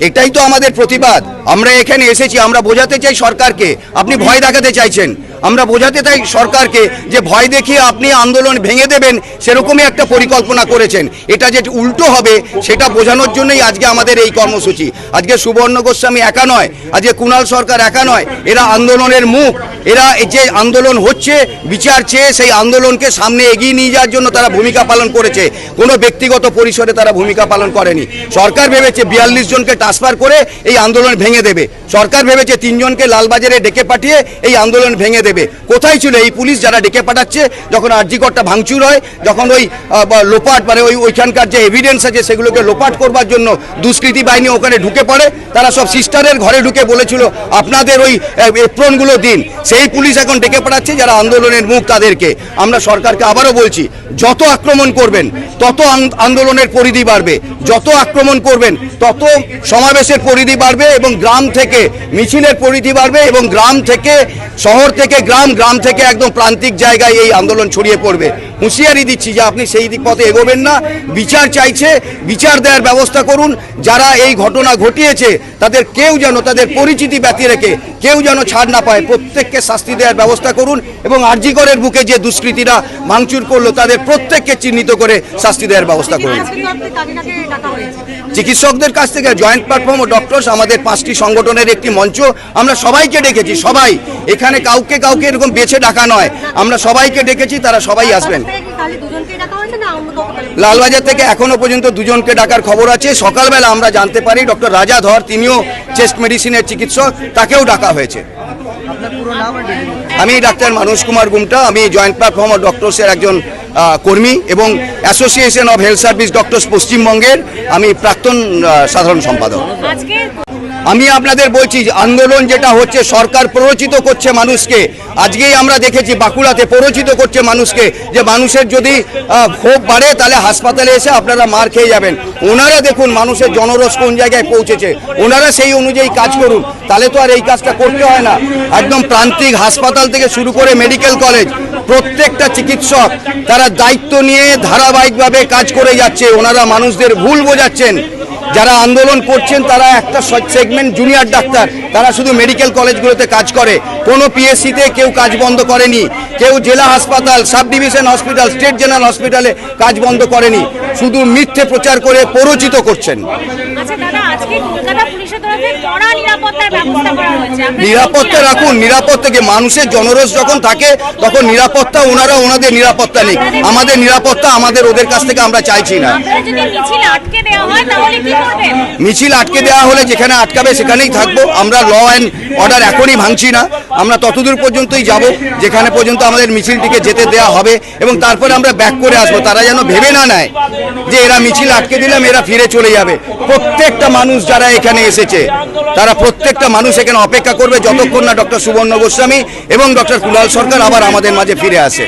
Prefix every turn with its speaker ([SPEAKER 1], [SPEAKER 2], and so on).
[SPEAKER 1] এটাই তো আমাদের প্রতিবাদ। আমরা এখানে এসেছি, আমরা বোঝাতে চাই সরকারকে। আপনি ভয় দেখাতে চাইছেন। আমরা বোঝাতে চাই সরকারকে যে ভয় দেখিয়ে আপনি আন্দোলন ভেঙে দেবেন, সেরকমই একটা পরিকল্পনা করেছেন। এটা যে উল্টো হবে, সেটা বোঝানোর জন্যই আজকে আমাদের এই কর্মসূচি। আজকে সুবর্ণ গোস্বামী একা নয়, আজকে কুণাল সরকার একা নয়, এরা আন্দোলনের মুখ। এরা যে আন্দোলন হচ্ছে, বিচার চেয়ে সেই আন্দোলনকে সামনে এগিয়ে নিয়ে যাওয়ার জন্য তারা ভূমিকা পালন করেছে। কোনো ব্যক্তিগত পরিসরে তারা ভূমিকা পালন করেনি। সরকার ভেবেছে বিয়াল্লিশ জনকে ট্রান্সফার করে এই আন্দোলন ভেঙে দেবে। সরকার ভেবেছে তিনজনকে লালবাজারে ডেকে পাঠিয়ে এই আন্দোলন ভেঙে দেবে। কোথায় ছিল এই পুলিশ যারা ডেকে পাঠাচ্ছে? যখন আর্জিকরটা ভাঙচুর হয়, যখন ওই লোপাট মানে ওই ওইখানকার যে এভিডেন্স আছে, সেগুলোকে লোপাট করবার জন্য দুষ্কৃতী বাহিনী ওখানে ঢুকে পড়ে। তারা সব সিস্টারের ঘরে ঢুকে বলেছিল, আপনাদের ওই এপ্রনগুলো দিন। সেই পুলিশ এখন ডেকে পাঠাচ্ছে, যারা আন্দোলনের মুখ তাদেরকে। আমরা সরকারকে আবারও বলছি, যত আক্রমণ করবেন, তত আন্দোলনের পরিধি বাড়বে। যত আক্রমণ করবেন, তত সমাবেশের পরিধি বাড়বে এবং গ্রাম থেকে মিছিলের পরিধি বাড়বে এবং গ্রাম থেকে, শহর থেকে গ্রাম গ্রাম থেকে একদম প্রান্তিক জায়গায় এই আন্দোলন ছড়িয়ে পড়বে। হুঁশিয়ারি দিচ্ছি যে আপনি সেই দিক পথে এগোবেন না। বিচার চাইছে, বিচার দেওয়ার ব্যবস্থা করুন। যারা এই ঘটনা ঘটিয়েছে, তাদের কেউ যেন তাদের পরিচিতি ব্যতি রেখে, কেউ যেন ছাড় না পায়, প্রত্যেককে শাস্তি দেওয়ার ব্যবস্থা করুন এবং আরজিকরের বুকে যে দুষ্কৃতীরা ভাঙচুর করল, তাদের প্রত্যেককে চিহ্নিত করে শাস্তি দেওয়ার ব্যবস্থা করুন। চিকিৎসকদের কাছ থেকে জয়েন্ট প্ল্যাটফর্ম ও ডক্টরস আমাদের পাঁচটি সংগঠনের একটি মঞ্চ আমরা সবাইকে ডেকেছি সবাই। এখানে কাউকে কাউকে এরকম বেছে ডাকা নয় আমরা সবাইকে ডেকেছি তারা সবাই আসবেন। লালবাজার থেকে এখনও পর্যন্ত দুজনকে ডাকার খবর আছে। সকালবেলা আমরা জানতে পারি ডক্টর রাজা ধর তিনিও চেস্ট মেডিসিনের চিকিৎসক তাকেও ডাকা হয়েছে। আমি ডাক্তার মানুষ কুমার গুমটা আমি জয়েন্ট প্ল্যাটফর্ম অফ ডক্টরসের একজন কর্মী এবং association of health service doctors পশ্চিমবঙ্গের আমি প্রাক্তন সাধারণ সম্পাদক। আমি আপনাদের বলছি যে আন্দোলন যেটা হচ্ছে সরকার প্ররোচিত করছে মানুষকে আজকেই আমরা দেখেছি বাঁকুড়াতে প্ররোচিত করছে মানুষকে যে মানুষের যদি ক্ষোভ বাড়ে তাহলে হাসপাতালে এসে আপনারা মার খেয়ে যাবেন। ওনারা দেখুন মানুষের জনরস কোন জায়গায় পৌঁছেছে। ওনারা সেই অনুযায়ী কাজ করুন তাহলে তো আর এই কাজটা করতে হয় না। একদম প্রান্তিক হাসপাতাল থেকে শুরু করে মেডিকেল কলেজ প্রত্যেকটা চিকিৎসক তারা দায়িত্ব নিয়ে ধারাবাহিকভাবে কাজ করে যাচ্ছে। ওনারা মানুষদের ভুল বোঝাচ্ছেন। যারা আন্দোলন করছেন, তারা একটা সেগমেন্ট জুনিয়র ডাক্তার। তারা শুধু মেডিকেল কলেজগুলোতে কাজ করে। কোনো পিএসসিতে কেউ কাজ বন্ধ করেনি। কেউ জেলা হাসপাতাল sub division hospital state general হসপিটালে কাজ বন্ধ করেনি। শুধু মিথ্যে প্রচার করে প্ররোচিত করছেন।
[SPEAKER 2] আজকে কলকাতা পুলিশের তরফে কড়া নিরাপত্তার ব্যবস্থা করা হয়েছে।
[SPEAKER 1] নিরাপত্তা
[SPEAKER 2] কি
[SPEAKER 1] রাখুন নিরাপত্তাকে মানুষের জনরোষ যখন থাকে তখন নিরাপত্তা ওনারা ওনাদের নিরাপত্তা নেই আমাদের নিরাপত্তা আমাদের ওদের কাছ থেকে আমরা চাইছি না।
[SPEAKER 2] আপনারা যদি মিছিল আটকে দেওয়া হয়
[SPEAKER 1] মিছিল আটকে দেওয়া হলে যেখানে আটকাবে সেখানেই থাকব। আমরা ল অ্যান্ড অর্ডার এখনই ভাঙছি না। আমরা ততদূর পর্যন্তই যাব, যেখানে পর্যন্ত আমাদের মিছিলটিকে যেতে দেওয়া হবে এবং তারপরে আমরা ব্যাক করে আসব। তারা যেন ভেবে না নেয় যে এরা মিছিল আটকে দিলাম, এরা ফিরে চলে যাবে। প্রত্যেকটা মানুষ যারা এখানে এসেছে, তারা প্রত্যেকটা মানুষ এখানে অপেক্ষা করবে যতক্ষণ না ডক্টর সুবর্ণ গোস্বামী এবং ডক্টর কুলাল সরকার আবার আমাদের মাঝে ফিরে আসে।